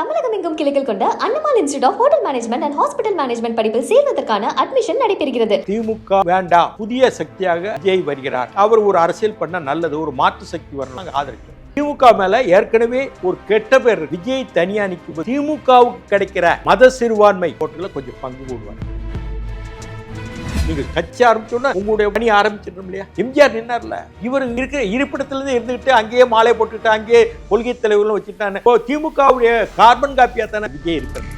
தமிழகம் எங்கும் கிளைகள் கொண்ட அண்ணமால் institute of hotel management and hospital management படிப்பில் சேர்வதற்கான அட்மிஷன் நடைபெறுகிறது. திமுக வேண்டாம் புதிய சக்தியாக விஜய் வருகிறார். அவர் ஒரு அரசியல் பண்ண நல்லது ஒரு மாற்று சக்தி வரணும். நாங்க ஆதரிக்கிறோம். திமுக மேல ஏற்கனவே ஒரு கெட்ட பேர் விஜய் தனியா நிற்கும் திமுகவுக்கு கிடைக்கிற மத சிறுபான்மை ஓட்டுல கொஞ்சம் பங்கு போடுவாங்க நீங்க கட்சி ஆரம்பிச்சோன்னா உங்களுடைய பணி ஆரம்பிச்சிடும் இல்லையா? எம்ஜிஆர் நின்னார்ல. இவர் இருக்கிற இருப்பிடத்துல இருந்து இருந்துகிட்டு அங்கேயே மாலை போட்டுட்டு அங்கேயே கொள்கை தலைவர்களும் வச்சுட்டாங்க இப்போ திமுகவுடைய கார்பன் காப்பியா தானே விஜய் இருக்கிறது.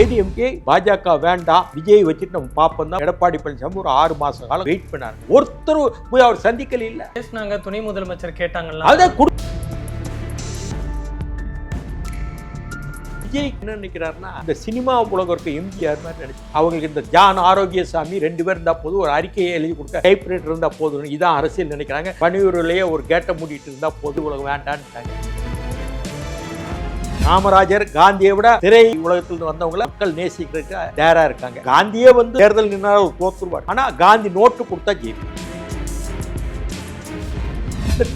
ஏடிஎம்கே பாஜக வேண்டாம் விஜய் வச்சுட்டு நம்ம பார்ப்போம் தான். எடப்பாடி பழனிசாமி ஒரு ஆறு மாச காலம் வெயிட் பண்ணார். ஒருத்தர் போய் அவர் சந்திக்கல இல்ல. பேசினாங்க துணை முதலமைச்சர் கேட்டாங்கல்ல. அதான் குடு விஜய் என்ன நினைக்கிறாருன்னா இந்த சினிமா உலகம் இருக்க எம்ஜிஆர் மாதிரி நினைச்சு அவங்களுக்கு இந்த ஜான் ஆரோக்கியசாமி ரெண்டு பேர் இருந்தா போதும் ஒரு அறிக்கையை எழுதி கொடுக்க டைப்ரைட்டர் இருந்தா போதும் இதான் அரசியல் நினைக்கிறாங்க. பணியூரிலேயே ஒரு கேட்டை மூடிட்டு இருந்தா பொது உலகம் வேண்டான்ட்டாங்க காமராஜர் காந்தியை விட திரை உலகத்திலிருந்து வந்தவங்கள மக்கள் நேசிக்கிறதுக்கு தயாரா இருக்காங்க. காந்தியே வந்து தேர்தல் நின்றால் அவர் தோத்துருவார் ஆனா காந்தி நோட்டு கொடுத்தா ஜெயிப்பார்.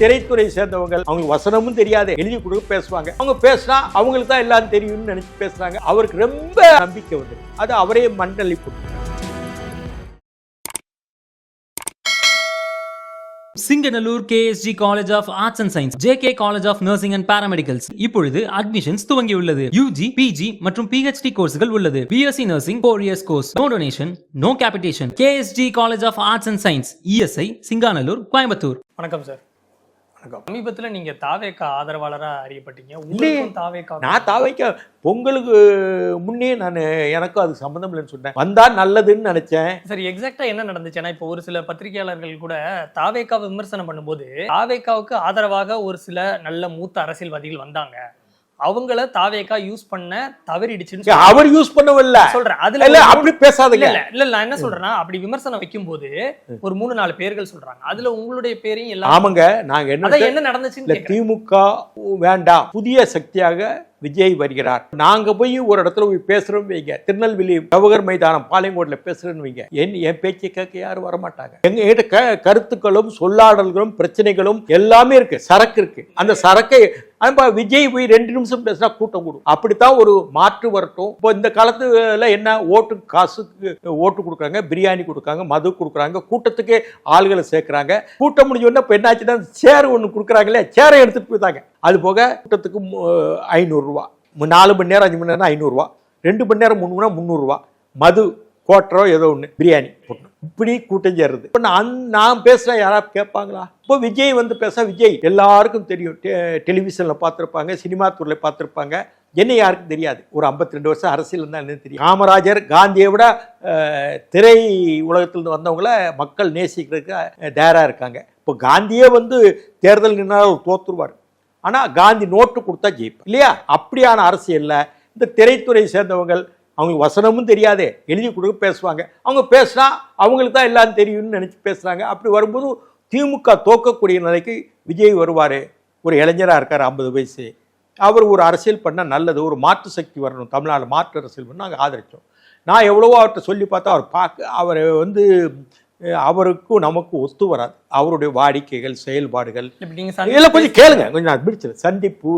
திரைத்துறை சேர்ந்தவங்க அவங்களுக்கு வசனமும் தெரியாது எழுதி கொடுக்க பேசுவாங்க. அவங்க பேசினா அவங்களுக்கு தான் எல்லாம் தெரியும்னு நினைச்சு பேசுறாங்க. அவருக்கு ரொம்ப நம்பிக்கை வந்து. அது அவரே மண்டலி Singanallur KSG college of arts and science JK college of nursing and paramedicals இப்பொழுது அட்மிஷன்ஸ் துவங்கியுள்ளது. யூஜி பிஜி மற்றும் பிஹெச்டி கோர்ஸ்கள் உள்ளது. BSc nursing four years course no donation no capitation KSG college of arts and science ESI Singanallur Coimbatore வணக்கம் sir வணக்கம். சமீபத்துல நீங்க தாவேக்கா ஆதரவாளரா அறியப்பட்டீங்க. உங்களுக்கும் தாவேக்கா நான் தாவைக்க பொங்கலுக்கு முன்னே நான் எனக்கும் அது சம்மந்தம் இல்லைன்னு சொன்னேன் வந்தா நல்லதுன்னு நினைச்சேன். சரி எக்ஸாக்டா என்ன நடந்துச்சு? ஏன்னா இப்போ ஒரு சில பத்திரிகையாளர்கள் கூட தாவேக்காவை விமர்சனம் பண்ணும்போது தாவேக்காவுக்கு ஆதரவாக ஒரு சில நல்ல மூத்த அரசியல்வாதிகள் வந்தாங்க. அவங்கள தாவேக்கா யூஸ் பண்ண தவறிடுச்சுன்னு. அவர் யூஸ் பண்ணவில்ல சொல்றேன். அதுல இல்ல அப்படி பேசாதீங்க. இல்ல இல்ல நான் என்ன சொல்றேன்னா அப்படி விமர்சனம் வைக்கும்போது ஒரு மூணு நாலு பேர்கள் சொல்றாங்க. அதுல உங்களுடைய பேரையும் எல்லாம் ஆமாங்க நாங்க என்ன என்ன நடந்துச்சுன்னு. திமுக வேண்டாம் புதிய சக்தியாக விஜய் வருகிறார். நாங்க போய் ஒரு இடத்துல போய் பேசுறோம் வைங்க. திருநெல்வேலி ஜவஹர் மைதானம் பாளையங்கோட்டில் பேசுறேன்னு வைங்க. என் என் பேச்சை கேட்க யாரும் வரமாட்டாங்க எங்க கிட்ட கருத்துக்களும் சொல்லாடல்களும் பிரச்சனைகளும் எல்லாமே இருக்கு. சரக்கு இருக்கு. அந்த சரக்கை அன்பா விஜய் போய் ரெண்டு நிமிஷம் பேசினா கூட்டம் கூடும். அப்படித்தான் ஒரு மாற்று வரட்டும். இப்போ இந்த காலத்துல என்ன ஓட்டு காசுக்கு ஓட்டு கொடுக்குறாங்க பிரியாணி கொடுக்குறாங்க மது கொடுக்குறாங்க கூட்டத்துக்கு ஆளுகளை சேர்க்குறாங்க. கூட்டம் முடிஞ்சோடனே இப்போ இப்போ என்னாச்சுன்னா சேர் ஒன்று கொடுக்குறாங்களே சேரை எடுத்துட்டு போயிட்டாங்க அது போக கூட்டத்துக்கு மு- ஐநூறுரூவா நாலு மணி நேரம் அஞ்சு மணி நேரம் ஐநூறுரூவா ரெண்டு மணி நேரம் மூணு மணி நேரம் முந்நூறுரூவா மது கோட்டரோ ஏதோ ஒன்று பிரியாணி. போட்டணும் இப்படி கூட்டம் சேர்றது இப்போ நான் நான் பேசுகிறேன் யாராவது கேட்பாங்களா? இப்போ விஜய் வந்து பேச விஜய். எல்லாருக்கும் தெரியும். டெலிவிஷனில் பார்த்துருப்பாங்க சினிமா துறையில் பார்த்துருப்பாங்க. என்ன யாருக்கும் தெரியாது. ஒரு 52 ரெண்டு வருஷம் அரசியல் இருந்தால் என்ன தெரியும்? காமராஜர் காந்தியை விட திரை உலகத்திலிருந்து வந்தவங்கள மக்கள் நேசிக்கிறதுக்கு தயாராக இருக்காங்க. இப்போ காந்தியே வந்து தேர்தல் நின்றால் அவர் ஆனால் காந்தி நோட்டு கொடுத்தா ஜெயிப்பார். இல்லையா? அப்படியான அரசியலில் இந்த திரைத்துறை சேர்ந்தவங்கள் அவங்களுக்கு வசனமும் தெரியாதே எழுதி கொடுக்க பேசுவாங்க. அவங்க பேசினா அவங்களுக்கு தான் எல்லாம் தெரியும்னு நினச்சி பேசுகிறாங்க அப்படி வரும்போது திமுக தோக்கக்கூடிய நிலைக்கு விஜய் வருவார். ஒரு இளைஞராக இருக்கார் ஐம்பது வயசு. அவர் ஒரு அரசியல் பண்ணால் நல்லது ஒரு மாற்று சக்தி வரணும். தமிழ்நாடு மாற்று அரசியல் பண்ண நாங்கள் ஆதரித்தோம் நான் எவ்வளவோ அவர்கிட்ட சொல்லி பார்த்தா அவர் பார்க்க அவர் வந்து அவருக்கும் நமக்கும் ஒத்து வராது. அவருடைய வாடிக்கைகள் செயல்பாடுகள். சந்திச்சு கொஞ்சம் கேளுங்க. கொஞ்சம் நான் பிடிச்சது சந்திப்பு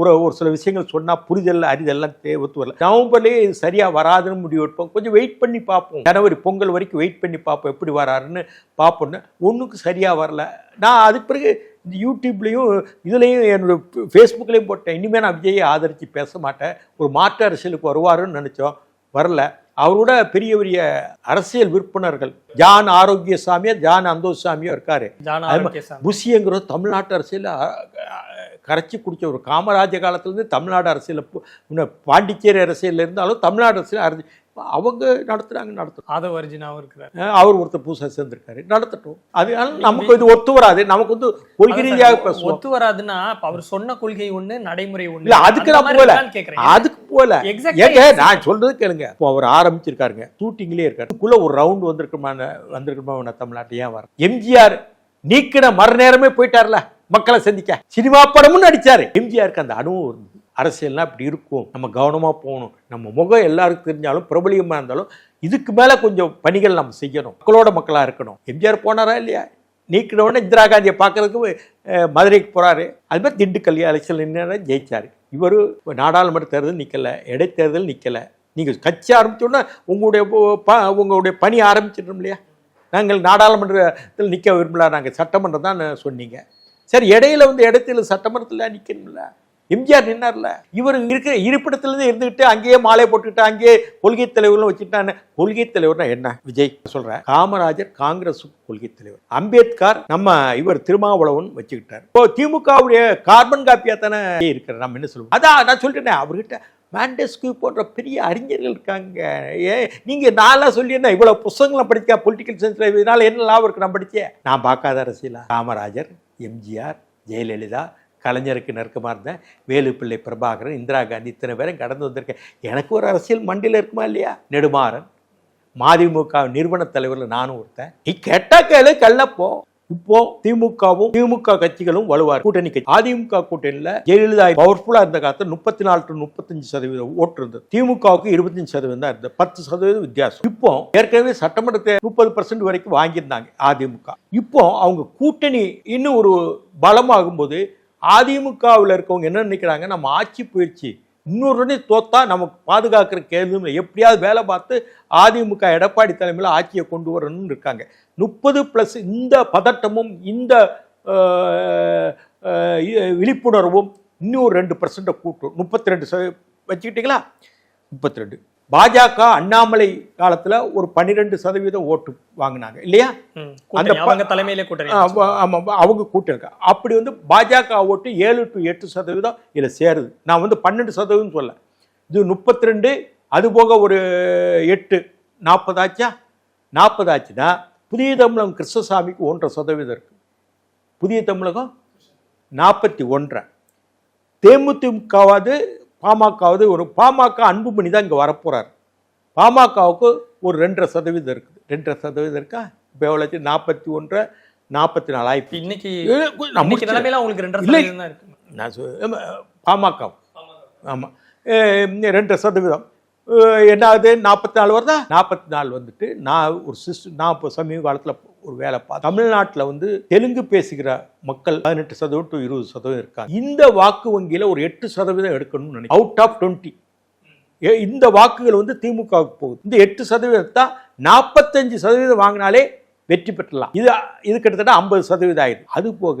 ஒரு ஒரு சில விஷயங்கள் சொன்னால் புரிதல் அறிதெல்லாம் தே ஒத்து வரல. நவம்பர்லேயே இது சரியாக வராதுன்னு முடிவு எடுப்போம் கொஞ்சம் வெயிட் பண்ணி பார்ப்போம். ஜனவரி பொங்கல் வரைக்கும் வெயிட் பண்ணி பார்ப்போம். எப்படி வராருன்னு பார்ப்போன்னு ஒன்றுக்கு சரியாக வரல. நான் அதுக்கு பிறகு இந்த யூடியூப்லேயும் இதுலேயும் என்னோட ஃபேஸ்புக்லேயும் போட்டேன். இனிமேல் நான் விஜயை ஆதரித்து பேச மாட்டேன். ஒரு மாற்று அரசியலுக்கு வருவாருன்னு நினச்சோம். வரல. அவரோட பெரிய பெரிய அரசியல் விற்பனர்கள் ஜான் ஆரோக்கியசாமியோ ஜான் அந்தோசாமியோ இருக்காரு. புஷிங்கிறது தமிழ்நாட்டு அரசியல் கரைச்சி குடிச்ச ஒரு காமராஜ காலத்துலேருந்து தமிழ்நாடு அரசியலில் பாண்டிச்சேரி அரசியலில் இருந்தாலும் தமிழ்நாடு அரசியல் அரசி அவங்க நடத்துகிறாங்க நடத்தட்டும். ஆதவ அர்ஜுனாவும் இருக்கிறார். அவர் ஒருத்தர் புதுசாக சேர்ந்திருக்காரு நடத்தட்டும். அது ஆனால் நமக்கு இது ஒத்து வராது நமக்கு வந்து கொள்கை ரீதியாக ஒத்து வராதுன்னா அவர் சொன்ன கொள்கை ஒண்ணு நடைமுறை ஒண்ணு இல்ல அதுக்கு நான் போகல. அதுக்கு போகல. ஏங்க நான் சொல்றது கேளுங்க. இப்போ அவர் ஆரம்பிச்சிருக்காருங்க ஷூட்டிங்லேயே இருக்காரு. அதுக்குள்ள ஒரு ரவுண்ட் வந்திருக்குமான வந்திருக்குமா தமிழ்நாட்டு ஏன் வர? எம்ஜிஆர் நீக்கின மறுநேரமே போயிட்டார்ல. மக்களை சந்திக்க. சினிமா படமும் நடிச்சாரு. எம்ஜிஆருக்கு அந்த அனுபவம் இருந்தது அரசியல்னா இப்படி இருக்கும். நம்ம கவனமா போகணும். நம்ம முகம் எல்லாருக்கும் தெரிஞ்சாலும் பிரபலியமா இருந்தாலும் இதுக்கு மேல கொஞ்சம் பணிகள் நம்ம செய்யணும். மக்களோட மக்களா இருக்கணும். எம்ஜிஆர் போனாரா இல்லையா? நீக்கினவுடனே இந்திரா காந்தியை பார்க்கறதுக்கு மதுரைக்கு போறாரு. அது மாதிரி திண்டுக்கல் எலெக்ஷன் நின்று ஜெயிச்சாரு. இவர் நாடாளுமன்ற தேர்தல் நிக்கல இடைத்தேர்தல் நிக்கல. நீங்க கட்சி ஆரம்பிச்சோன்னா உங்களுடைய ப- உங்களுடைய பணி ஆரம்பிச்சிடணும் இல்லையா? நாங்கள் நாடாளுமன்றத்தில் நிற்க விரும்பல நாங்கள் சட்டமன்றம் தான் சொன்னீங்க. சரி இடையில வந்து இடத்துல சட்டமன்றத்தில் நிற்கணும்ல எம்ஜிஆர் நின்னார்ல. இவர் இருக்கிற இருப்பிடத்துலேருந்து இருந்துக்கிட்டு அங்கேயே மாலை போட்டுக்கிட்டு அங்கேயே கொள்கை தலைவர்களும் வச்சுட்டான்னு கொள்கை தலைவர்னா என்ன? விஜய் சொல்கிறேன் காமராஜர் காங்கிரஸ் கொள்கை தலைவர். அம்பேத்கர் நம்ம இவர் திருமாவளவன் வச்சுக்கிட்டார். இப்போ திமுகவுடைய கார்பன் காப்பியாக தானே இருக்கிற நம்ம என்ன சொல்லுவோம்? அதான் நான் சொல்லிட்டேனே அவர்கிட்ட மேண்டஸ்கு போன்ற பெரிய அறிஞர்கள் இருக்காங்க. ஏ நீங்கள் நாளாக சொல்லி என்ன இவ்வளோ புத்தகங்களை படிச்சா பொலிட்டிக்கல் சயின்ஸில் இதனால் என்ன லாபம் இருக்கு நான் படித்தேன் நான் பார்க்காத அரசியலா? காமராஜர் எம்ஜிஆர் ஜெயலலிதா கலைஞருக்கு நெருக்கமாக இருந்தேன். வேலுப்பிள்ளை பிரபாகரன் இந்திரா காந்தி இத்தனை பேரும் கடந்து வந்திருக்கேன். எனக்கு ஒரு அரசியல் மண்டியில் இருக்குமா இல்லையா? நெடுமாறன் மதிமுக நிறுவன தலைவரில் நானும் ஒருத்தன். நீ கேட்டால் கேளு கள்ளப்போ. இப்போ திமுகவும் திமுக கட்சிகளும் வலுவார் கூட்டணி கட்சி. அதிமுக கூட்டணியில ஜெயலலிதா பவர்ஃபுல்லா இருந்த காலத்தில் முப்பத்தி நாலு டு முப்பத்தஞ்சு சதவீதம் ஓட்டு இருந்தது. திமுகவுக்கு இருபத்தஞ்சு சதவீதம் தான் இருந்தது. பத்து சதவீதம் வித்தியாசம். இப்போ ஏற்கனவே சட்டமன்றத்தை முப்பது பர்சன்ட் வரைக்கும் வாங்கியிருந்தாங்க அதிமுக. இப்போ அவங்க கூட்டணி இன்னும் ஒரு பலமாகும்போது அதிமுகவில் இருக்கவங்க என்ன நினைக்கிறாங்க? நம்ம ஆட்சி போயிடுச்சு இன்னொரு உடனே தோத்தா நமக்கு பாதுகாக்கிற கேள்வி எப்படியாவது வேலை பார்த்து அதிமுக எடப்பாடி தலைமையில் ஆட்சியை கொண்டு வரணும்னு இருக்காங்க. முப்பது ப்ளஸ் இந்த பதட்டமும் இந்த இ- விழிப்புணர்வும் இன்னும் ரெண்டு பர்சன்ட்டை கூட்டும். முப்பத்தி ரெண்டு வச்சுக்கிட்டீங்களா? முப்பத்தி ரெண்டு. பாஜக அண்ணாமலை காலத்தில் ஒரு பன்னிரெண்டு சதவீதம் ஓட்டு வாங்கினாங்க இல்லையா? அந்த அவங்க தலைமையிலே கூட்டணி ஆமா, அவங்க கூட்டம் அப்படி வந்து பாஜக ஓட்டு ஏழு டு எட்டு சதவீதம் இதில் சேருது. நான் வந்து பன்னெண்டு சதவீதம் சொல்ல இது முப்பத்தி ரெண்டு அது போக ஒரு எட்டு நாற்பதாச்சா நாற்பதாச்சுன்னா புதிய தமிழகம் கிருஷ்ணசாமிக்கு ஒன்றரை சதவீதம் இருக்கு. புதிய தமிழகம் நாற்பத்தி ஒன்றரை. தேமுதிகவாவது பாமகவாவது ஒரு பாமக அன்புமணி தான் இங்கே வரப்போறார். பாமகவுக்கு ஒரு ரெண்டரை சதவீதம் இருக்குது. ரெண்டரை சதவீதம் இருக்கா? இப்போ எவ்வளோ நாற்பத்தி ஒன்றரை நாற்பத்தி நாலாயிரத்தி இன்னைக்கு உங்களுக்கு ரெண்டரை நான் பாமக. ஆமாம் ரெண்டு சதவீதம். அஹ், என்ன ஆகுது? நாற்பத்தி நாலு வருதா? நாற்பத்தி நாலு வந்துட்டு நான் ஒரு சிஸ்ட் நான் இப்போ சமீப காலத்தில் ஒரு வேலை பார்த்து தமிழ்நாட்டில் வந்து தெலுங்கு பேசுகிற மக்கள் பதினெட்டு சதவீதம் டு இருபது சதவீதம் இருக்காங்க. இந்த வாக்கு வங்கியில் ஒரு எட்டு சதவீதம் எடுக்கணும்னு நினைக்கிறேன். அவுட் ஆஃப் டுவெண்ட்டி இந்த வாக்குகள் வந்து திமுகவுக்கு போகுது. இந்த எட்டு சதவீதத்தை நாற்பத்தஞ்சு சதவீதம் வாங்கினாலே வெற்றி பெற்றலாம். இது இது கிட்டத்தட்ட ஐம்பது சதவீதம் ஆயிடுது. அது போக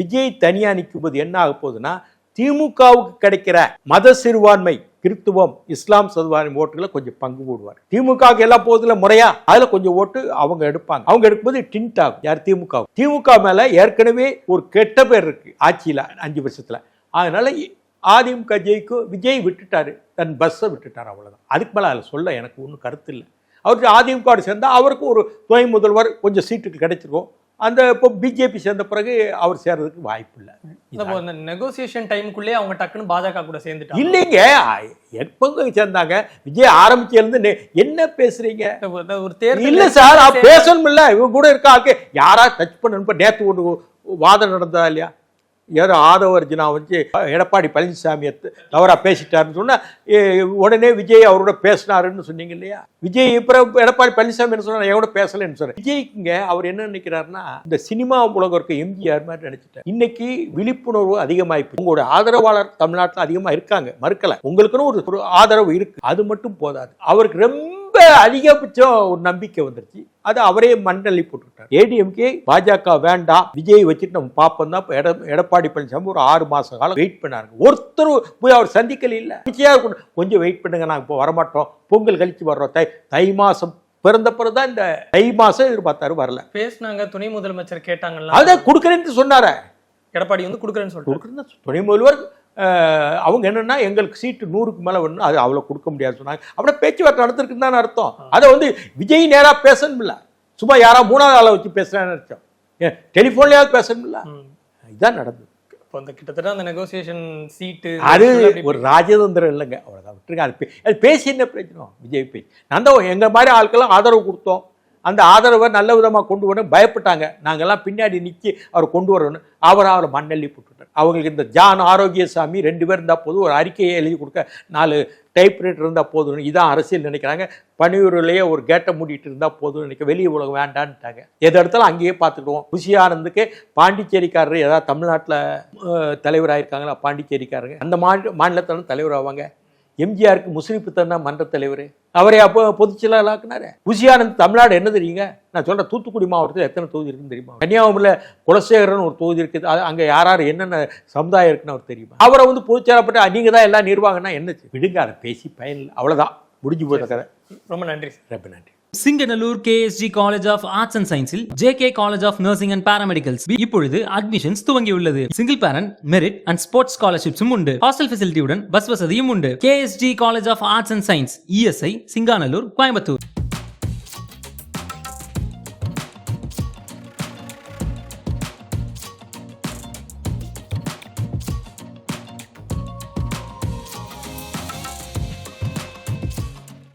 விஜய் தனியா நிற்கும்போது என்ன ஆக போகுதுன்னா திமுகவுக்கு கிடைக்கிற மத சிறுபான்மை கிறித்துவம் இஸ்லாம் சதுவாரின் ஓட்டுகளை கொஞ்சம் பங்கு போடுவார். திமுகவுக்கு எல்லாம் போகுதுல முறையா? அதுல கொஞ்சம் ஓட்டு அவங்க எடுப்பாங்க. அவங்க எடுக்கும்போது டின்ட் ஆகும். யார் திமுக? திமுக மேல ஏற்கனவே ஒரு கெட்ட பேர் இருக்கு ஆட்சியில அஞ்சு வருஷத்துல. அதனால அதிமுக ஜெயிக்கும் விஜய் விட்டுட்டாரு. தன் பஸ்ஸை விட்டுட்டார் அவ்வளவுதான். அதுக்கு மேல அதில் சொல்ல எனக்கு ஒன்றும் கருத்து இல்லை. அவருக்கு அதிமுக சேர்ந்தா அவருக்கு ஒரு துணை முதல்வர் கொஞ்சம் சீட்டுக்கு கிடைச்சிருக்கும். அந்த இப்போ பிஜேபி சேர்ந்த பிறகு அவர் சேர்றதுக்கு வாய்ப்பு இல்லை அப்போ இந்த நெகோசியேஷன் டைமுக்குள்ளே அவங்க டக்குன்னு பாஜக கூட சேர்ந்துட்டாங்க. இல்லைங்க. எப்பங்க சேர்ந்தாங்க? விஜய் ஆரம்பிச்சிருந்து நே- என்ன பேசுறீங்க? ஒரு- தேர்தல் இல்ல சார் பேசணும் இல்ல இவங்க கூட இருக்க ஆளுக்கு யாரா டச் பண்ணணும் நேத்து ஒன்று வாதம் நடந்ததா இல்லையா? ஏதோ ஆதவர்ஜினா வந்து எடப்பாடி பழனிசாமியை தவறாக பேசிட்டாருன்னு சொன்னால் உடனே விஜய் அவரோட பேசினாருன்னு சொன்னீங்க இல்லையா? விஜய் இப்போ எடப்பாடி பழனிசாமி என்ன சொன்னால் கூட பேசலைன்னு சொன்னேன் விஜய்க்குங்க அவர் என்ன நினைக்கிறாருன்னா இந்த சினிமா உலகம் இருக்க எம்ஜிஆர் மாதிரி நினைச்சிட்டார். இன்னைக்கு விழிப்புணர்வு அதிகமாகிப்பு உங்களோட ஆதரவாளர் தமிழ்நாட்டில் அதிகமாக இருக்காங்க. மறுக்கல. உங்களுக்குன்னு ஒரு ஒரு ஆதரவு இருக்கு. அது மட்டும் போதாது. அவருக்கு ரொம்ப அதிகபட்சம் ஒரு நம்பிக்கை வந்துருச்சு. அது அவரே மண்டலி போட்டுக்கிட்டார். ஏடிஎம்கே பாஜக வேண்டாம் விஜய் வச்சுட்டு நம்ம பார்ப்போம் தான். எடப்பாடி பழனிசாமி ஒரு ஆறு மாச காலம் வெயிட் பண்ணாருங்க. ஒருத்தர் போய் அவர் சந்திக்கல இல்ல. நிச்சயம் கொஞ்சம் வெயிட் பண்ணுங்க நாங்க இப்போ வரமாட்டோம். பொங்கல் கழிச்சு வர்றோம். தை தை மாசம் பிறந்த பிறகுதான் இந்த தை மாசம் எதிர்பார்த்தாரு வரல. பேசினாங்க துணை முதலமைச்சர் கேட்டாங்கல்ல. அதை கொடுக்குறேன்னு சொன்னாரே. எடப்பாடி வந்து கொடுக்குறேன்னு சொல்லிட்டு துணை முதல்வர் அவங்க என்னன்னா எங்களுக்கு சீட்டு நூறுக்கு மேலே வேணும் அது அவ்வளோ கொடுக்க முடியாது சொன்னாங்க. அப்படியே பேச்சுவார்த்தை நடத்திருக்குன்னு தானே அர்த்தம். அதை வந்து விஜய் நேராக பேசணும்ல சும்மா யாரா மூணாவது ஆளை வச்சு பேசுறான்னு அர்த்தம் ஏன் டெலிஃபோன்லயாவது பேசணும்ல. இதுதான் நடந்தது. இப்போ அந்த கிட்டத்தட்ட அந்த நெகோசியேஷன் சீட்டு அது ஒரு ராஜதந்திரம் இல்லைங்க. அவ்வளோதான் விட்டுருங்க. அது அது பேசி என்ன பிரயோஜனம் விஜய் பேசி நான் தான் எங்கள் மாதிரி ஆட்கெல்லாம் ஆதரவு கொடுத்தோம். அந்த ஆதரவை நல்ல விதமாக கொண்டு வரணும். பயப்பட்டாங்க. நாங்கள்லாம் பின்னாடி நிற்கி அவர் கொண்டு வரணும் அவர் அவரை மண்ணள்ளி போட்டுட்டார். அவங்களுக்கு இந்த ஜான் ஆரோக்கியசாமி ரெண்டு பேர் இருந்தால் போதும். ஒரு அறிக்கையை எழுதி கொடுக்க நாலு டைப்ரைட்டர் இருந்தால் போதும் இதான் அரசியல் நினைக்கிறாங்க. பணியூரிலேயே ஒரு கேட்டை மூடிட்டு இருந்தால் போதும்னு நினைக்க வெளியே உலகம் வேண்டான்ட்டாங்க. எது இடத்துல அங்கேயே பார்த்துக்கிடுவோம். குஷியானந்துக்கு பாண்டிச்சேரிக்காரர் ஏதாவது தமிழ்நாட்டில் தலைவராக இருக்காங்களா பாண்டிச்சேரிக்காரங்க அந்த மாநில மாநிலத்தில் தலைவர் ஆவாங்க. எம்ஜிஆருக்கு முஸ்லிம் தான் மன்ற தலைவர். அவரை அப்போ பொதுச்செயலாளராக்குனாரு குஷி ஆனந்த் தமிழ்நாடு என்ன தெரியுங்க? நான் சொல்கிறேன் தூத்துக்குடி மாவட்டத்தில் எத்தனை தொகுதி இருக்குன்னு தெரியுமா? கன்னியாகுமரியில் குலசேகரன் ஒரு தொகுதி இருக்குது. அது அங்கே யார் யார் என்னென்ன சமுதாயம் இருக்குன்னு அவர் தெரியுமா? அவரை வந்து பொதுச்செயலாளப்பட்ட நீங்கள் தான் எல்லாம் நிர்வாகம்னா என்ன? விடுங்க அதை பேசி பயன் அவ்வளோதான் முடிஞ்சு கதை. ரொம்ப நன்றி சார். ரொம்ப நன்றி. Singanallur KSG college of arts and சயின்ஸில் J K college of nursing and paramedicals இப்பொழுது அட்மிஷன்ஸ் துவங்கியுள்ளது. Single parent merit and sports ஸ்காலர்ஷிப்ஸும் உண்டு. ஹாஸ்டல் ஃபெசிலிட்டியுடன் பஸ் வசதியும் உண்டு. KSG college of arts and science ESI Singanallur Coimbatore